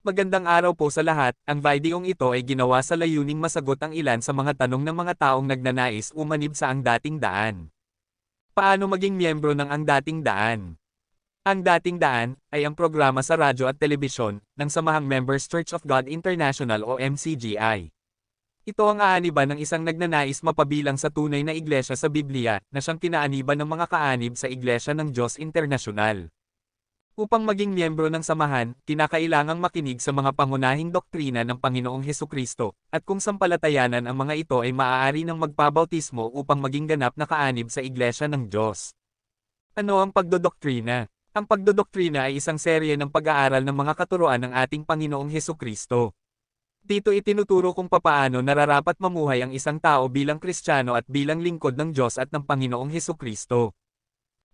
Magandang araw po sa lahat, ang videong ito ay ginawa sa layuning masagot ang ilan sa mga tanong ng mga taong nagnanais umanib sa Ang Dating Daan. Paano maging miyembro ng Ang Dating Daan? Ang Dating Daan ay ang programa sa radyo at telebisyon ng Samahang Members Church of God International o MCGI. Ito ang aaniban ng isang nagnanais mapabilang sa tunay na iglesia sa Biblia na siyang kinaaniban ng mga kaanib sa Iglesia ng Diyos Internasyonal. Upang maging miyembro ng samahan, kinakailangang makinig sa mga pangunahing doktrina ng Panginoong Heso Kristo, at kung sampalatayanan ang mga ito ay maaari ng magpabautismo upang maging ganap na kaanib sa Iglesia ng Diyos. Ano ang pagdodoktrina? Ang pagdodoktrina ay isang serye ng pag-aaral ng mga katuroan ng ating Panginoong Heso Kristo. Dito itinuturo kung papaano nararapat mamuhay ang isang tao bilang Kristiyano at bilang lingkod ng Diyos at ng Panginoong Heso Kristo.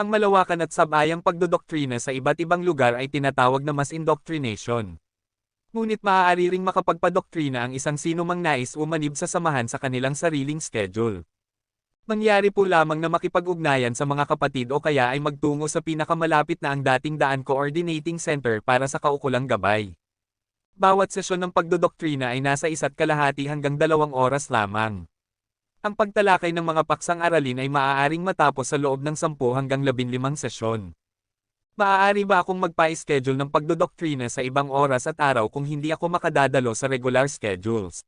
Ang malawakan at sabayang pagdodoktrina sa iba't ibang lugar ay tinatawag na mass indoctrination. Ngunit maaari ring makapagpadoktrina ang isang sino mang nais umanib sa samahan sa kanilang sariling schedule. Mangyari po lamang na makipag-ugnayan sa mga kapatid o kaya ay magtungo sa pinakamalapit na ang dating daan coordinating center para sa kaukulang gabay. Bawat sesyon ng pagdodoktrina ay nasa isa't kalahati hanggang dalawang oras lamang. Ang pagtalakay ng mga paksang aralin ay maaaring matapos sa loob ng 10 hanggang 15 sesyon. Maaari ba akong magpa-schedule ng pagdodoktrina sa ibang oras at araw kung hindi ako makadadalo sa regular schedules?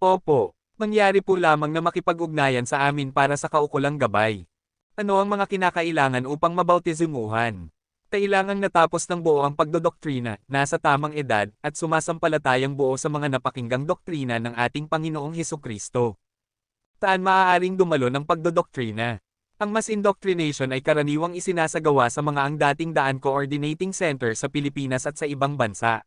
Opo, mangyari po lamang na makipag-ugnayan sa amin para sa kaukulang gabay. Ano ang mga kinakailangan upang mabautizimuhan? Kailangang natapos ng buo ang pagdodoktrina, nasa tamang edad, at sumasampalatayang buo sa mga napakinggang doktrina ng ating Panginoong Heso Kristo. Taan maaaring dumalo ng pagdodoktrina. Ang mass indoctrination ay karaniwang isinasagawa sa mga ang dating daan coordinating center sa Pilipinas at sa ibang bansa.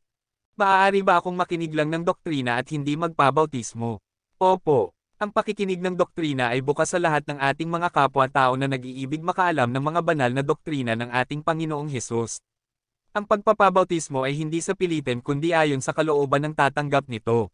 Maaari ba akong makinig lang ng doktrina at hindi magpabautismo? Opo. Ang pakikinig ng doktrina ay bukas sa lahat ng ating mga kapwa-tao na nag-iibig makaalam ng mga banal na doktrina ng ating Panginoong Hesus. Ang pagpapabautismo ay hindi sa pilitin kundi ayon sa kalooban ng tatanggap nito.